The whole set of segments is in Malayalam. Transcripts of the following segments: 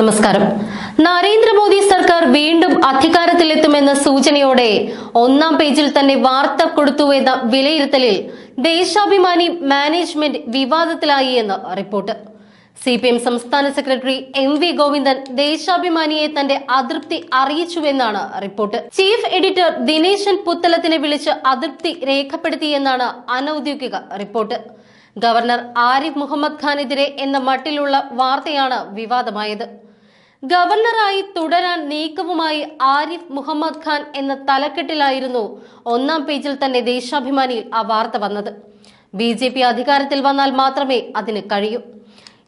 നമസ്കാരം. നരേന്ദ്രമോദി സർക്കാർ വീണ്ടും അധികാരത്തിലെത്തുമെന്ന സൂചനയോടെ ഒന്നാം പേജിൽ തന്നെ വാർത്ത കൊടുത്തുവെന്ന വിലയിരുത്തലിൽ ദേശാഭിമാനി മാനേജ്മെന്റ് വിവാദത്തിലായി എന്ന് റിപ്പോർട്ട്. സി പി എം സംസ്ഥാന സെക്രട്ടറി എം വി ഗോവിന്ദൻ ദേശാഭിമാനിയെ തന്റെ അതൃപ്തി അറിയിച്ചുവെന്നാണ് റിപ്പോർട്ട്. ചീഫ് എഡിറ്റർ ദിനേശൻ പുത്തലത്തിനെ വിളിച്ച് അതൃപ്തി രേഖപ്പെടുത്തിയെന്നാണ് അനൌദ്യോഗിക റിപ്പോർട്ട്. ഗവർണർ ആരിഫ് മുഹമ്മദ് ഖാനെതിരെ എന്ന മട്ടിലുള്ള വാർത്തയാണ് വിവാദമായത്. ഗവർണറായി തുടരാൻ നീക്കവുമായി ആരിഫ് മുഹമ്മദ് ഖാൻ എന്ന തലക്കെട്ടിലായിരുന്നു ഒന്നാം പേജിൽ തന്നെ ദേശാഭിമാനിയിൽ ആ വാർത്ത വന്നത്. ബി ജെ പി അധികാരത്തിൽ വന്നാൽ മാത്രമേ അതിന് കഴിയൂ.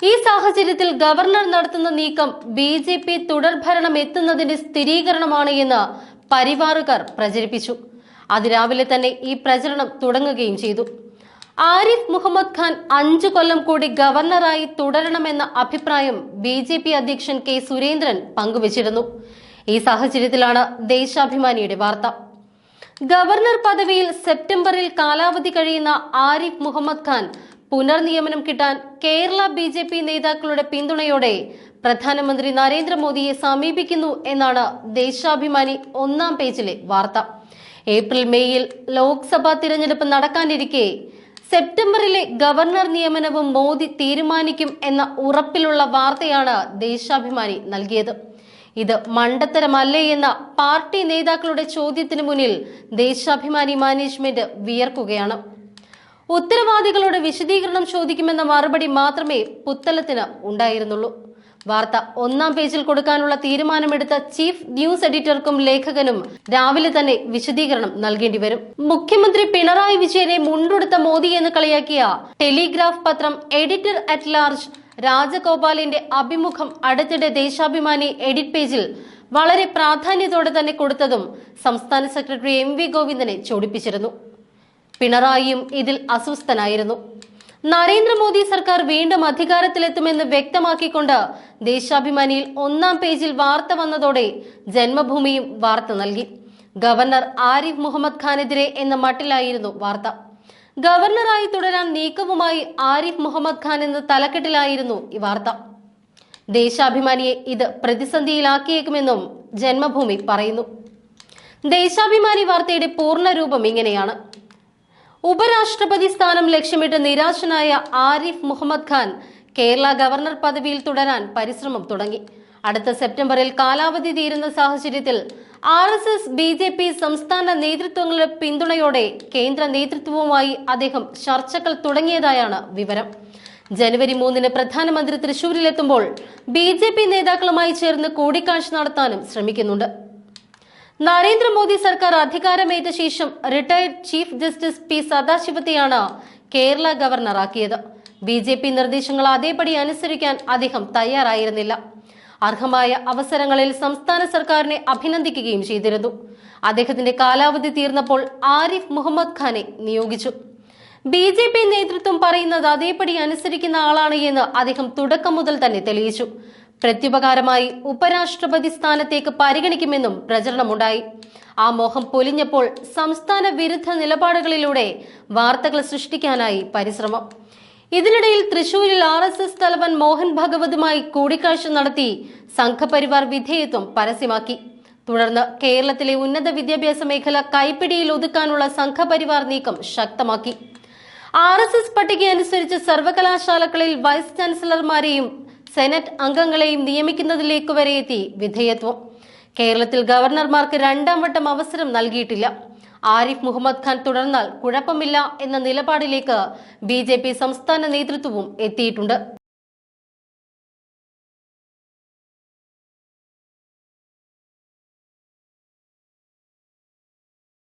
ഈ സാഹചര്യത്തിൽ ഗവർണർ നടത്തുന്ന നീക്കം ബി ജെ പി തുടർഭരണം എത്തുന്നതിന്റെ സ്ഥിരീകരണമാണ് എന്ന് പരിവാറുകാർ പ്രചരിപ്പിച്ചു. അതിരാവിലെ തന്നെ ഈ പ്രചരണം തുടങ്ങുകയും ചെയ്തു. ആരിഫ് മുഹമ്മദ് ഖാൻ അഞ്ചു കൊല്ലം കൂടി ഗവർണറായി തുടരണമെന്ന അഭിപ്രായം ബി ജെ പി അധ്യക്ഷൻ കെ സുരേന്ദ്രൻ പങ്കുവച്ചിരുന്നു. ഈ സാഹചര്യത്തിലാണ് ദേശാഭിമാനിയുടെ വാർത്ത. ഗവർണർ പദവിയിൽ സെപ്റ്റംബറിൽ കാലാവധി കഴിയുന്ന ആരിഫ് മുഹമ്മദ് ഖാൻ പുനർനിയമനം കിട്ടാൻ കേരള ബി ജെ പി നേതാക്കളുടെ പിന്തുണയോടെ പ്രധാനമന്ത്രി നരേന്ദ്രമോദിയെ സമീപിക്കുന്നു എന്നാണ് ദേശാഭിമാനി ഒന്നാം പേജിലെ വാർത്ത. ഏപ്രിൽ മെയ്യിൽ ലോക്സഭാ തിരഞ്ഞെടുപ്പ് നടക്കാനിരിക്കെ സെപ്റ്റംബറിലെ ഗവർണർ നിയമനവും മോദി തീരുമാനിക്കും എന്ന ഉറപ്പിലുള്ള വാർത്തയാണ് ദേശാഭിമാനി നൽകിയത്. ഇത് മണ്ടത്തരമല്ലേ എന്ന പാർട്ടി നേതാക്കളുടെ ചോദ്യത്തിന് മുന്നിൽ ദേശാഭിമാനി മാനേജ്മെന്റ് വിയർക്കുകയാണ്. ഉത്തരവാദികളുടെ വിശദീകരണം ചോദിക്കുമെന്ന മറുപടി മാത്രമേ പുത്തലത്തിന് ഉണ്ടായിരുന്നുള്ളൂ. വാർത്ത. ഒന്നാം പേജിൽ കൊടുക്കാനുള്ള തീരുമാനമെടുത്ത ചീഫ് ന്യൂസ് എഡിറ്റർക്കും ലേഖകനും രാവിലെ തന്നെ വിശദീകരണം നൽകേണ്ടി വരും. മുഖ്യമന്ത്രി പിണറായി വിജയനെ മുണ്ടെടുത്ത മോദി എന്ന് കളിയാക്കിയ ടെലിഗ്രാഫ് പത്രം എഡിറ്റർ അറ്റ് ലാർജ് രാജഗോപാലിന്റെ അഭിമുഖം അടുത്തിടെ ദേശാഭിമാനി എഡിറ്റ് പേജിൽ വളരെ പ്രാധാന്യത്തോടെ തന്നെ കൊടുത്തതും സംസ്ഥാന സെക്രട്ടറി എം വി ഗോവിന്ദനെ ചോടിപ്പിച്ചിരുന്നു പിണറായിയും ഇതിൽ അസ്വസ്ഥനായിരുന്നു. നരേന്ദ്രമോദി സർക്കാർ വീണ്ടും അധികാരത്തിലെത്തുമെന്ന് വ്യക്തമാക്കിക്കൊണ്ട് ദേശാഭിമാനിയിൽ ഒന്നാം പേജിൽ വാർത്ത വന്നതോടെ ജന്മഭൂമിയും വാർത്ത നൽകി. ഗവർണർ ആരിഫ് മുഹമ്മദ് ഖാനെതിരെ എന്ന മട്ടിലായിരുന്നു വാർത്ത. ഗവർണറായി തുടരാൻ നീക്കവുമായി ആരിഫ് മുഹമ്മദ് ഖാൻ എന്ന തലക്കെട്ടിലായിരുന്നു ഈ വാർത്ത. ദേശാഭിമാനിയെ ഇത് പ്രതിസന്ധിയിലാക്കിയേക്കുമെന്നും ജന്മഭൂമി പറയുന്നു. ദേശാഭിമാനി വാർത്തയുടെ പൂർണരൂപം ഇങ്ങനെയാണ്. ഉപരാഷ്ട്രപതി സ്ഥാനം ലക്ഷ്യമിട്ട് നിരാശനായ ആരിഫ് മുഹമ്മദ് ഖാൻ കേരള ഗവർണർ പദവിയിൽ തുടരാൻ പരിശ്രമം തുടങ്ങി. അടുത്ത സെപ്റ്റംബറിൽ കാലാവധി തീരുന്ന സാഹചര്യത്തിൽ R S S B J P സംസ്ഥാന നേതൃത്വങ്ങളുടെ പിന്തുണയോടെ കേന്ദ്ര നേതൃത്വവുമായി അദ്ദേഹം ചർച്ചകൾ തുടങ്ങിയതായാണ് വിവരം. ജനുവരി മൂന്നിന് പ്രധാനമന്ത്രി തൃശൂരിലെത്തുമ്പോൾ ബി ജെ പി നേതാക്കളുമായി ചേർന്ന് കൂടിക്കാഴ്ച നടത്താനും ശ്രമിക്കുന്നുണ്ട്. നരേന്ദ്രമോദി സർക്കാർ അധികാരമേറ്റ ശേഷം റിട്ടയർഡ് ചീഫ് ജസ്റ്റിസ് പി സദാശിവത്തെയാണ് കേരള ഗവർണറാക്കിയത് ബി ജെ പി നിർദ്ദേശങ്ങൾ അതേപടി അനുസരിക്കാൻ അദ്ദേഹം തയ്യാറായിരുന്നില്ല. അർഹമായ അവസരങ്ങളിൽ സംസ്ഥാന സർക്കാരിനെ അഭിനന്ദിക്കുകയും ചെയ്തിരുന്നു. അദ്ദേഹത്തിന്റെ കാലാവധി തീർന്നപ്പോൾ ആരിഫ് മുഹമ്മദ് ഖാനെ നിയോഗിച്ചു. ബി ജെ പി നേതൃത്വം പറയുന്നത് അതേപടി അനുസരിക്കുന്ന ആളാണ് എന്ന് അദ്ദേഹം തുടക്കം മുതൽ തന്നെ തെളിയിച്ചു. പ്രത്യുപകാരമായി ഉപരാഷ്ട്രപതി സ്ഥാനത്തേക്ക് പരിഗണിക്കുമെന്നും പ്രചരണമുണ്ടായി. ആ മോഹം പൊലിഞ്ഞപ്പോൾ സംസ്ഥാന വിരുദ്ധ നിലപാടുകളിലൂടെ വാർത്തകൾ സൃഷ്ടിക്കാനായി പരിശ്രമം. ഇതിനിടയിൽ തൃശൂരിൽ ആർ എസ് എസ് തലവൻ മോഹൻ ഭഗവതുമായി കൂടിക്കാഴ്ച നടത്തി സംഘപരിവാർ വിധേയത്വം പരസ്യമാക്കി. തുടർന്ന് കേരളത്തിലെ ഉന്നത വിദ്യാഭ്യാസ മേഖല കൈപ്പിടിയിൽ ഒതുക്കാനുള്ള സംഘപരിവാർ നീക്കം ശക്തമാക്കി. ആർ എസ് എസ് പട്ടിക അനുസരിച്ച് സർവകലാശാലകളിൽ വൈസ് ചാൻസലർമാരെയും സെനറ്റ് അംഗങ്ങളെയും നിയമിക്കുന്നതിലേക്ക് വരെ എത്തി വിധേയത്വം. കേരളത്തിൽ ഗവർണർമാർക്ക് രണ്ടാം വട്ടം അവസരം നൽകിയിട്ടില്ല. ആരിഫ് മുഹമ്മദ് ഖാൻ തുടർന്നാൽ കുഴപ്പമില്ല എന്ന നിലപാടിലേക്ക് ബി സംസ്ഥാന നേതൃത്വവും എത്തിയിട്ടുണ്ട്.